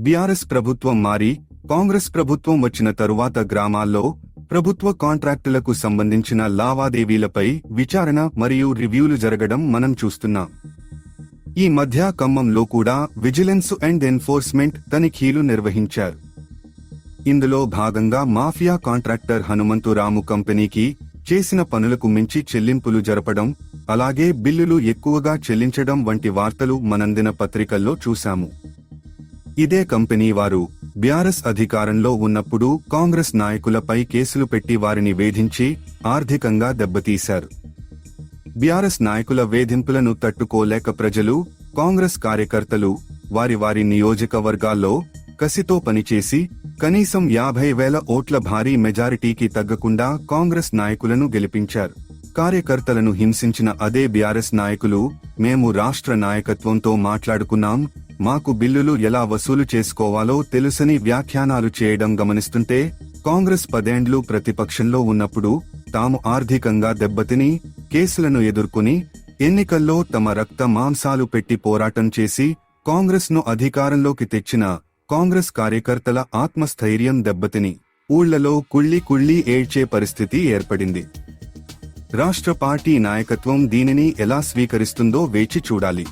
BRS ప్రభుత్వం మారి కాంగ్రెస్ ప్రభుత్వం వచ్చిన తరువాత గ్రామాల్లో ప్రభుత్వ కాంట్రాక్టులకు సంబంధించిన లావాదేవీలపై విచారణ మరియు రివ్యూలు జరగడం మనం చూస్తున్నాం. ఈ మధ్య ఖమ్మంలో కూడా విజిలెన్స్ అండ్ ఎన్ఫోర్స్మెంట్ తనిఖీలు నిర్వహించారు. ఇందులో భాగంగా మాఫియా కాంట్రాక్టర్ హనుమంతు రాము కంపెనీకి చేసిన పనులకు మించి చెల్లింపులు జరపడం అలాగే బిల్లులు ఎక్కువగా చెల్లించడం వంటి వార్తలు మనందిన పత్రికల్లో చూశాము. ఇదే కంపెనీ వారు బ్యారస్ అధికారంలో ఉన్నప్పుడు కాంగ్రెస్ నాయకులపై కేసులు పెట్టి వారిని వేధించి ఆర్థికంగా దెబ్బతీశారు. బ్యారస్ నాయకుల వేధింపులను తట్టుకోలేక ప్రజలు కాంగ్రెస్ కార్యకర్తలు వారి వారి నియోజకవర్గాల్లో కసితో పనిచేసి కనీసం యాభై వేల ఓట్ల భారీ మెజారిటీకి తగ్గకుండా కాంగ్రెస్ నాయకులను గెలిపించారు. కార్యకర్తలను హింసించిన అదే బీఆర్ఎస్ నాయకులు మేము రాష్ట్ర నాయకత్వంతో మాట్లాడుకున్నాం మాకు బిల్లులు ఎలా వసూలు చేసుకోవాలో తెలుసని వ్యాఖ్యానాలు చేయడం గమనిస్తుంటే కాంగ్రెస్ పదేండ్లు ప్రతిపక్షంలో ఉన్నప్పుడు తాము ఆర్థికంగా దెబ్బతిని కేసులను ఎదుర్కొని ఎన్నికల్లో తమ రక్త మాంసాలు పెట్టి పోరాటం చేసి కాంగ్రెస్ను అధికారంలోకి తెచ్చిన కాంగ్రెస్ కార్యకర్తల ఆత్మస్థైర్యం దెబ్బతిని ఊళ్ళలో కుళ్ళి కుళ్ళి ఏడ్చే పరిస్థితి ఏర్పడింది. రాష్ట్ర పార్టీ నాయకత్వం దీనిని ఎలా స్వీకరిస్తుందో వేచి చూడాలి.